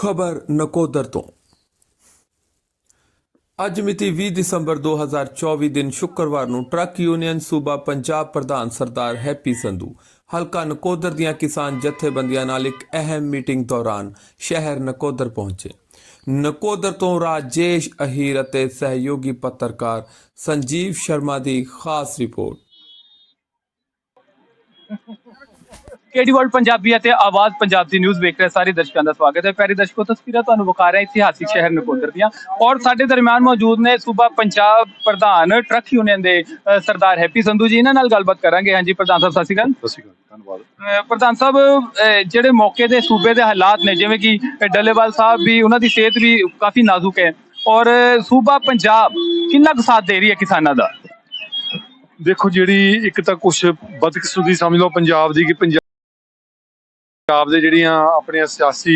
ਖਬਰ ਨਕੋਦਰ ਤੋਂ ਅੱਜ ਮਿਤੀ 20 ਦਸੰਬਰ 2024 ਦਿਨ ਸ਼ੁੱਕਰਵਾਰ ਨੂੰ ਟਰੱਕ ਯੂਨੀਅਨ ਸੂਬਾ ਪੰਜਾਬ ਪ੍ਰਧਾਨ ਸਰਦਾਰ ਹੈਪੀ ਸੰਧੂ ਹਲਕਾ ਨਕੋਦਰ ਦੀਆਂ ਕਿਸਾਨ ਜਥੇਬੰਦੀਆਂ ਨਾਲ ਇੱਕ ਅਹਿਮ ਮੀਟਿੰਗ ਦੌਰਾਨ ਸ਼ਹਿਰ ਨਕੋਦਰ ਪਹੁੰਚੇ। ਨਕੋਦਰ ਤੋਂ ਰਾਜੇਸ਼ ਅਹੀਰ ਅਤੇ ਸਹਿਯੋਗੀ ਪੱਤਰਕਾਰ ਸੰਜੀਵ ਸ਼ਰਮਾ ਦੀ ਖਾਸ ਰਿਪੋਰਟ। ਕੇਡੀ ਵਰਲਡ ਪੰਜਾਬੀ ਅਤੇ ਆਵਾਜ਼ ਪੰਜਾਬ ਦੀ ਨਿਊਜ਼ ਵੇਖ ਰਹੇ ਸਾਰੇ ਦਰਸ਼ਕਾਂ ਦਾ ਸਵਾਗਤ ਹੈ। ਪਿਆਰੇ ਦਰਸ਼ਕੋ ਤਸਵੀਰਾਂ ਤੁਹਾਨੂੰ ਵਿਖਾ ਰਹੇ ਇਤਿਹਾਸਿਕ ਸ਼ਹਿਰ ਨਕੋਦਰ ਦੀਆਂ। ਔਰ ਸਾਡੇ ਦਰਮਿਆਨ ਮੌਜੂਦ ਨੇ ਸੂਬਾ ਪੰਜਾਬ ਪ੍ਰਧਾਨ ਟਰੱਕ ਯੂਨੀਅਨ ਦੇ ਅ, ਸਰਦਾਰ ਹੈਪੀ ਸੰਧੂ ਜੀ। ਇਹਨਾਂ ਨਾਲ ਗੱਲਬਾਤ ਕਰਾਂਗੇ। ਹਾਂਜੀ ਪ੍ਰਧਾਨ ਸਾਹਿਬ ਸਤਿ ਸ਼੍ਰੀ ਅਕਾਲ। ਸਤਿ ਸ਼੍ਰੀ ਅਕਾਲ ਧੰਨਵਾਦ। ਅ, ਪ੍ਰਧਾਨ ਸਾਹਿਬ ਅ, ਜਿਹੜੇ ਮੌਕੇ ਦੇ ਸੂਬੇ ਦੇ ਹਾਲਾਤ ਨੇ ਜਿਵੇਂ ਕਿ ਡੱਲੇਵਾਲ ਸਾਹਿਬ ਵੀ ਉਹਨਾਂ ਦੀ ਸਿਹਤ ਵੀ ਕਾਫੀ ਨਾਜ਼ੁਕ ਹੈ। ਔਰ ਸੂਬਾ ਪੰਜਾਬ ਕਿੰਨਾ ਕੁ ਸਾਥ ਦੇ ਰਹੀ ਹੈ ਕਿਸਾਨਾਂ ਦਾ? ਦੇਖੋ ਜਿਹੜੀ ਇੱਕ ਤਾਂ ਕੁਝ ਬਦਕਿਸਮਤੀ ਸਮਝ ਲਓ ਪੰਜਾਬ ਦੀ ਕਿ ਪੰਜਾਬ ਪੰਜਾਬ ਦੇ ਜਿਹੜੀਆਂ ਆਪਣੀਆਂ ਸਿਆਸੀ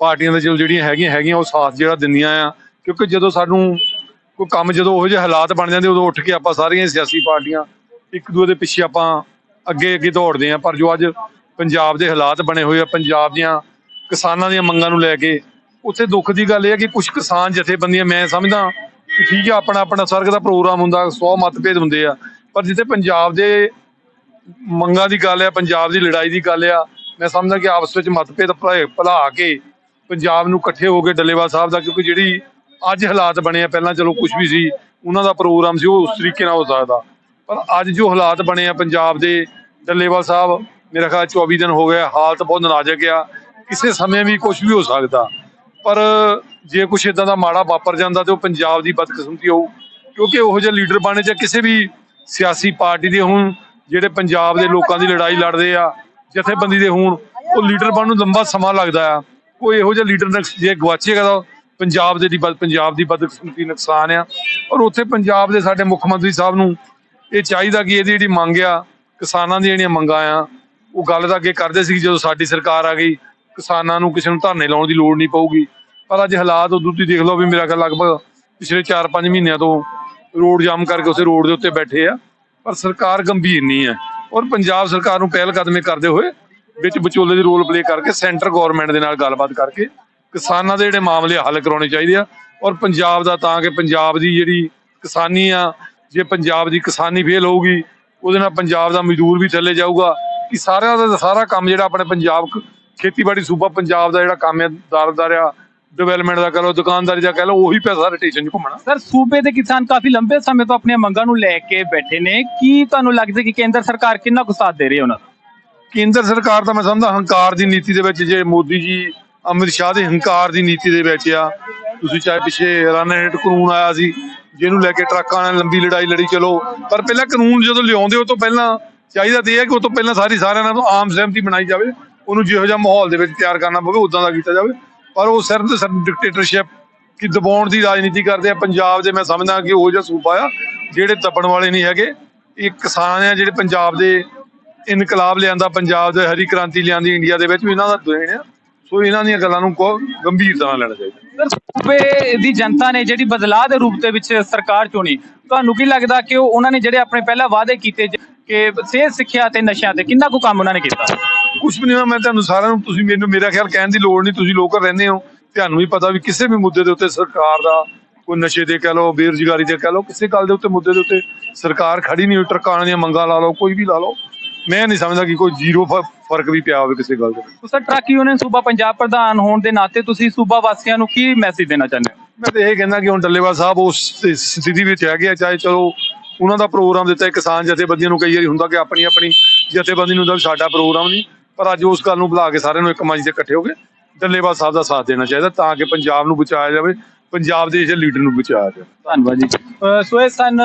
ਪਾਰਟੀਆਂ ਦੇ ਜੋ ਜਿਹੜੀਆਂ ਹੈਗੀਆਂ ਹੈਗੀਆਂ, ਉਹ ਸਾਥ ਜਿਹੜਾ ਦਿੰਦੀਆਂ ਆ। ਕਿਉਂਕਿ ਜਦੋਂ ਸਾਨੂੰ ਕੋਈ ਕੰਮ ਜਦੋਂ ਉਹੋ ਜਿਹੇ ਹਾਲਾਤ ਬਣ ਜਾਂਦੇ, ਉਦੋਂ ਉੱਠ ਕੇ ਆਪਾਂ ਸਾਰੀਆਂ ਸਿਆਸੀ ਪਾਰਟੀਆਂ ਇੱਕ ਦੂਜੇ ਦੇ ਪਿੱਛੇ ਆਪਾਂ ਅੱਗੇ ਅੱਗੇ ਦੌੜਦੇ ਆ। ਪਰ ਜੋ ਅੱਜ ਪੰਜਾਬ ਦੇ ਹਾਲਾਤ ਬਣੇ ਹੋਏ ਆ, ਪੰਜਾਬ ਦੀਆਂ ਕਿਸਾਨਾਂ ਦੀਆਂ ਮੰਗਾਂ ਨੂੰ ਲੈ ਕੇ, ਉੱਥੇ ਦੁੱਖ ਦੀ ਗੱਲ ਇਹ ਹੈ ਕਿ ਕੁਝ ਕਿਸਾਨ ਜਥੇਬੰਦੀਆਂ, ਮੈਂ ਸਮਝਦਾ ਕਿ ਠੀਕ ਆ, ਆਪਣਾ ਆਪਣਾ ਸਰਗ ਦਾ ਪ੍ਰੋਗਰਾਮ ਹੁੰਦਾ, ਸੌ ਮਤਭੇਦ ਹੁੰਦੇ ਆ। ਪਰ ਜਿੱਥੇ ਪੰਜਾਬ ਦੇ ਮੰਗਾਂ ਦੀ ਗੱਲ ਆ, ਪੰਜਾਬ ਦੀ ਲੜਾਈ ਦੀ ਗੱਲ ਆ ਮੈਂ ਸਮਝਦਾ ਕਿ ਆਪਸ ਵਿੱਚ ਮਤਭੇਦ ਭੁਲਾ ਭੁਲਾ ਕੇ ਪੰਜਾਬ ਨੂੰ ਇਕੱਠੇ ਹੋ ਕੇ ਡੱਲੇਵਾਲ ਸਾਹਿਬ ਦਾ, ਕਿਉਂਕਿ ਜਿਹੜੀ ਅੱਜ ਹਾਲਾਤ ਬਣੇ ਆ, ਪਹਿਲਾਂ ਚਲੋ ਕੁਝ ਵੀ ਸੀ, ਉਹਨਾਂ ਦਾ ਪ੍ਰੋਗਰਾਮ ਸੀ, ਉਹ ਉਸ ਤਰੀਕੇ ਨਾਲ ਹੋ ਸਕਦਾ। ਪਰ ਅੱਜ ਜੋ ਹਾਲਾਤ ਬਣੇ ਆ ਪੰਜਾਬ ਦੇ, ਡੱਲੇਵਾਲ ਸਾਹਿਬ, ਮੇਰਾ ਖਿਆਲ 24 ਦਿਨ ਹੋ ਗਏ ਹਾਲਤ ਬਹੁਤ ਨਾਜ਼ੁਕ ਆ, ਕਿਸੇ ਸਮੇਂ ਵੀ ਕੁਝ ਵੀ ਹੋ ਸਕਦਾ। ਪਰ ਜੇ ਕੁਝ ਇਦਾਂ ਦਾ ਮਾੜਾ ਵਾਪਰ ਜਾਂਦਾ ਤੇ ਉਹ ਪੰਜਾਬ ਦੀ ਬਦਕਿਸਮਤੀ ਹੋਊ, ਕਿਉਂਕਿ ਉਹੋ ਜਿਹੇ ਲੀਡਰ ਬਣੇ ਜਾਂ ਕਿਸੇ ਵੀ ਸਿਆਸੀ ਪਾਰਟੀ ਦੇ ਹੁਣ, ਜਿਹੜੇ ਪੰਜਾਬ ਦੇ ਲੋਕਾਂ ਦੀ ਲੜਾਈ ਲੜਦੇ ਆ ਜਥੇਬੰਦੀ ਦੇ ਹੋਣ, ਉਹ ਲੀਡਰ ਬਣਨ ਨੂੰ ਲੰਬਾ ਸਮਾਂ ਲੱਗਦਾ ਆ। ਕੋਈ ਇਹੋ ਜਿਹਾ ਲੀਡਰ ਜੇ ਗਵਾਚੇਗਾ ਤਾਂ ਪੰਜਾਬ ਦੇ ਦੀ ਪੰਜਾਬ ਦੀ ਬਦਕਿਸਮਤੀ ਨੁਕਸਾਨ ਆ। ਔਰ ਉੱਥੇ ਪੰਜਾਬ ਦੇ ਸਾਡੇ ਮੁੱਖ ਮੰਤਰੀ ਸਾਹਿਬ ਨੂੰ ਇਹ ਚਾਹੀਦਾ ਕਿ ਇਹਦੀ ਜਿਹੜੀ ਮੰਗ ਆ, ਕਿਸਾਨਾਂ ਦੀਆਂ ਜਿਹੜੀਆਂ ਮੰਗਾਂ ਆ, ਉਹ ਗੱਲ ਤਾਂ ਅੱਗੇ ਕਰਦੇ ਸੀ ਜਦੋਂ ਸਾਡੀ ਸਰਕਾਰ ਆ ਗਈ, ਕਿਸਾਨਾਂ ਨੂੰ ਕਿਸੇ ਨੂੰ ਧਰਨੇ ਲਾਉਣ ਦੀ ਲੋੜ ਨਹੀਂ ਪਊਗੀ। ਪਰ ਅੱਜ ਹਾਲਾਤ ਉਦੋਂ ਤੁਸੀਂ ਦੇਖ ਲਓ ਵੀ ਮੇਰਾ ਖਿਆਲ ਲਗਭਗ ਪਿਛਲੇ 4-5 ਮਹੀਨਿਆਂ ਤੋਂ ਰੋਡ ਜਾਮ ਕਰਕੇ ਉਸੇ ਰੋਡ ਦੇ ਉੱਤੇ ਬੈਠੇ ਆ। ਪਰ ਸਰਕਾਰ ਗੰਭੀਰ ਨਹੀਂ ਹੈ। ਔਰ ਪੰਜਾਬ ਸਰਕਾਰ ਨੂੰ ਪਹਿਲ ਕਦਮੇ ਕਰਦੇ ਹੋਏ ਵਿੱਚ ਵਿਚੋਲੇ ਦੀ ਰੋਲ ਪਲੇ ਕਰਕੇ ਸੈਂਟਰ ਗਵਰਨਮੈਂਟ ਦੇ ਨਾਲ ਗੱਲਬਾਤ ਕਰਕੇ ਕਿਸਾਨਾਂ ਦੇ ਜਿਹੜੇ ਮਾਮਲੇ ਹੱਲ ਕਰਾਉਣੇ ਚਾਹੀਦੇ ਆ। ਔਰ ਪੰਜਾਬ ਦਾ ਤਾਂ ਕਿ ਪੰਜਾਬ ਦੀ ਜਿਹੜੀ ਕਿਸਾਨੀ ਆ, ਜੇ ਪੰਜਾਬ ਦੀ ਕਿਸਾਨੀ ਫੇਲ ਹੋਊਗੀ, ਉਹਦੇ ਨਾਲ ਪੰਜਾਬ ਦਾ ਮਜ਼ਦੂਰ ਵੀ ਥੱਲੇ ਜਾਊਗਾ। ਕਿ ਸਾਰਿਆਂ ਦਾ ਸਾਰਾ ਕੰਮ ਜਿਹੜਾ ਆਪਣੇ ਪੰਜਾਬ ਖੇਤੀਬਾੜੀ ਸੂਬਾ ਪੰਜਾਬ ਦਾ ਜਿਹੜਾ ਕੰਮ ਹੈ, ਦਾਰਦਾਰ ਆ ਡਿਵੈਲਪਮੈਂਟ ਦਾ ਕਹ ਲਓ ਦੁਕਾਨਦਾਰੀ ਦਾ ਕਹ ਲਓ ਉਹੀ ਪੈਸਾ ਰੋਟੇਸ਼ਨ 'ਚ ਘੁੰਮਣਾ। ਸਰ ਸੂਬੇ ਦੇ ਕਿਸਾਨ ਕਾਫੀ ਲੰਬੇ ਸਮੇਂ ਤੋਂ ਆਪਣੀਆਂ ਮੰਗਾਂ ਨੂੰ ਲੈ ਕੇ ਬੈਠੇ ਨੇ। ਕੀ ਤੁਹਾਨੂੰ ਲੱਗਦਾ ਕਿ ਕੇਂਦਰ ਸਰਕਾਰ ਕਿੰਨਾ ਕੁ ਸਾਥ ਦੇ ਰਹੀ ਹੈ ਉਹਨਾਂ ਦਾ ਕੇਂਦਰ ਸਰਕਾਰ ਤਾਂ ਮੈਂ ਸਮਝਦਾ ਹੰਕਾਰ ਦੀ ਨੀਤੀ ਦੇ ਵਿੱਚ ਜੇ ਮੋਦੀ ਜੀ ਅਮਿਤ ਸ਼ਾਹ ਦੇ ਹੰਕਾਰ ਦੀ ਨੀਤੀ ਦੇ ਵਿੱਚ ਆ ਤੁਸੀਂ ਚਾਹੇ ਪਿੱਛੇ ਰਨ ਰੇਟ ਕਾਨੂੰਨ ਆਇਆ ਸੀ ਜਿਹਨੂੰ ਲੈ ਕੇ ਟਰੱਕਾਂ ਨਾਲ ਲੰਬੀ ਲੜਾਈ ਲੜੀ ਚਲੋ। ਪਰ ਪਹਿਲਾਂ ਕਾਨੂੰਨ ਜਦੋਂ ਲਿਆਉਂਦੇ ਉਹ ਤੋਂ ਪਹਿਲਾਂ ਚਾਹੀਦਾ ਤੇ ਇਹ ਹੈ ਕਿ ਉਹ ਤੋਂ ਪਹਿਲਾਂ ਸਾਰੀ ਸਾਰਿਆਂ ਨਾਲ ਆਮ ਸਹਿਮਤੀ ਬਣਾਈ ਜਾਵੇ ਉਹਨੂੰ ਜਿਹੋ ਜਿਹਾ ਮਾਹੌਲ ਦੇ ਵਿੱਚ ਤਿਆਰ ਕਰਨਾ ਪਵੇ ਉਦਾਂ ਦਾ ਕੀਤਾ ਜਾਵੇ। ਪਰ ਉਹ ਸਿਰਫ ਡਿਕਟੇਟਰਸ਼ਿਪ ਕਿ ਦਬਾਉਣ ਦੀ ਰਾਜਨੀਤੀ ਕਰਦੇ ਆ। ਪੰਜਾਬ ਦੇ ਮੈਂ ਸਮਝਦਾ ਕਿ ਉਹ ਜਿਹਾ ਸੂਬਾ ਆ, ਜਿਹੜੇ ਦੱਬਣ ਵਾਲੇ ਨਹੀਂ ਹੈਗੇ। ਇਹ ਕਿਸਾਨ ਆ ਜਿਹੜੇ ਪੰਜਾਬ ਦੇ ਇਨਕਲਾਬ ਲਿਆਂਦਾ, ਪੰਜਾਬ ਦੇ ਹਰੀ ਕ੍ਰਾਂਤੀ ਲਿਆਂਦੀ, ਇੰਡੀਆ ਦੇ ਵਿੱਚ ਵੀ ਇਹਨਾਂ ਦਾ ਦੇਣ ਆ। ਸੋ ਇਹਨਾਂ ਦੀਆਂ ਗੱਲਾਂ ਨੂੰ ਗੰਭੀਰਤਾ ਨਾਲ ਲੈਣਾ ਚਾਹੀਦਾ। ਸੂਬੇ ਦੀ ਜਨਤਾ ਨੇ ਜਿਹੜੀ ਬਦਲਾਅ ਦੇ ਰੂਪ ਦੇ ਵਿੱਚ ਸਰਕਾਰ ਚੁਣੀ, ਤੁਹਾਨੂੰ ਕੀ ਲੱਗਦਾ ਕਿ ਉਹ ਉਹਨਾਂ ਨੇ ਜਿਹੜੇ ਆਪਣੇ ਪਹਿਲਾਂ ਵਾਅਦੇ ਕੀਤੇ ਕਿ ਸਿਹਤ, ਸਿੱਖਿਆ ਤੇ ਨਸ਼ਿਆਂ ਤੇ ਕਿੰਨਾ ਕੁ ਕੰਮ ਉਹਨਾਂ ਨੇ ਕੀਤਾ? ਕੁਝ ਵੀ ਨਹੀਂ ਹੋਇਆ, ਮੈਂ ਤੁਹਾਨੂੰ ਸਾਰਿਆਂ ਨੂੰ ਤੁਸੀਂ ਮੈਨੂੰ ਮੇਰਾ ਖਿਆਲ ਕਹਿਣ ਦੀ ਲੋੜ ਨਹੀਂ ਤੁਸੀਂ ਲੋਕਲ ਰਹਿੰਦੇ ਹੋ। ਤੁਹਾਨੂੰ ਵੀ ਪਤਾ ਵੀ ਕਿਸੇ ਵੀ ਮੁੱਦੇ ਦੇ ਉੱਤੇ ਸਰਕਾਰ ਦਾ ਕੋਈ ਨਸ਼ੇ ਦੇ ਕਹਿ ਲਓ ਬੇਰੁਜ਼ਗਾਰੀ ਦੇ ਕਹਿ ਲਓ ਕਿਸੇ ਗੱਲ ਦੇ ਉੱਤੇ ਮੁੱਦੇ ਦੇ ਉੱਤੇ ਸਰਕਾਰ ਖੜੀ ਨਹੀਂ ਹੋਈ ਟਰਕਾਣ ਦੀਆਂ ਮੰਗਾਂ ਲਾ ਲਓ ਕੋਈ ਵੀ ਲਾ ਲਓ। ਮੈਂ ਨਹੀਂ ਸਮਝਦਾ ਕਿ ਕੋਈ ਜ਼ੀਰੋ ਫ਼ਰਕ ਵੀ ਪਿਆ ਹੋਵੇ ਕਿਸੇ ਗੱਲ ਦੇ ਵਿੱਚ। ਸਰ ਟਰੱਕ ਯੂਨੀਅਨ ਸੂਬਾ ਪੰਜਾਬ ਪ੍ਰਧਾਨ ਹੋਣ ਦੇ ਨਾਤੇ ਤੁਸੀਂ ਸੂਬਾ ਵਾਸੀਆਂ ਨੂੰ ਕੀ ਮੈਸੇਜ ਦੇਣਾ ਚਾਹੁੰਦੇ ਹੋ? ਮੈਂ ਤਾਂ ਇਹ ਕਹਿੰਦਾ ਕਿ ਹੁਣ ਡੱਲੇਵਾਲ ਸਾਹਿਬ ਉਸ ਸਥਿ- ਸਥਿਤੀ ਵਿੱਚ ਹੈਗੇ ਆ ਚਾਹੇ ਚਲੋ ਉਹਨਾਂ ਦਾ ਪ੍ਰੋਗਰਾਮ ਦਿੱਤਾ ਕਿਸਾਨ ਜਥੇਬੰਦੀਆਂ ਨੂੰ ਕਈ ਵਾਰੀ ਹੁੰਦਾ ਕਿ ਆਪਣੀ ਆਪਣੀ ਜਥੇਬੰਦੀ ਨੂੰ ਵੀ ਸਾਡਾ ਪ੍ਰੋਗਰਾਮ ਨਹੀਂ। ਪਰ ਅੱਜ ਉਸ ਗੱਲ ਨੂੰ ਬੁਲਾ ਕੇ ਸਾਰਿਆਂ ਨੂੰ ਇੱਕ ਮੰਚ ਤੇ ਇਕੱਠੇ ਹੋ ਕੇ ਡੱਲੇਵਾਲ ਸਾਹਿਬ ਦਾ ਸਾਥ ਦੇਣਾ ਚਾਹੀਦਾ ਤਾਂ ਕਿ ਪੰਜਾਬ ਨੂੰ ਬਚਾਇਆ ਜਾਵੇ ਪੰਜਾਬ ਦੇ ਇਸ ਲੀਡਰ ਨੂੰ ਬਚਾਇਆ ਜਾਵੇ। ਧੰਨਵਾਦ ਜੀ। ਸੋ ਇਹ ਸਨ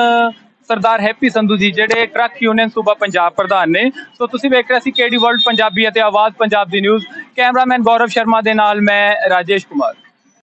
ਸਰਦਾਰ ਹੈਪੀ ਸੰਧੂ ਜੀ ਜਿਹੜੇ ਟਰੱਕ ਯੂਨੀਅਨ ਸੂਬਾ ਪੰਜਾਬ ਪ੍ਰਧਾਨ ਨੇ। ਸੋ ਤੁਸੀਂ ਵੇਖ ਰਹੇ ਸੀ ਕੇਡੀ ਵਰਲਡ ਪੰਜਾਬੀ ਅਤੇ ਆਵਾਜ਼ ਪੰਜਾਬ ਦੀ ਨਿਊਜ਼। ਕੈਮਰਾਮੈਨ ਗੌਰਵ ਸ਼ਰਮਾ ਦੇ ਨਾਲ ਮੈਂ ਰਾਜੇਸ਼ ਕੁਮਾਰ।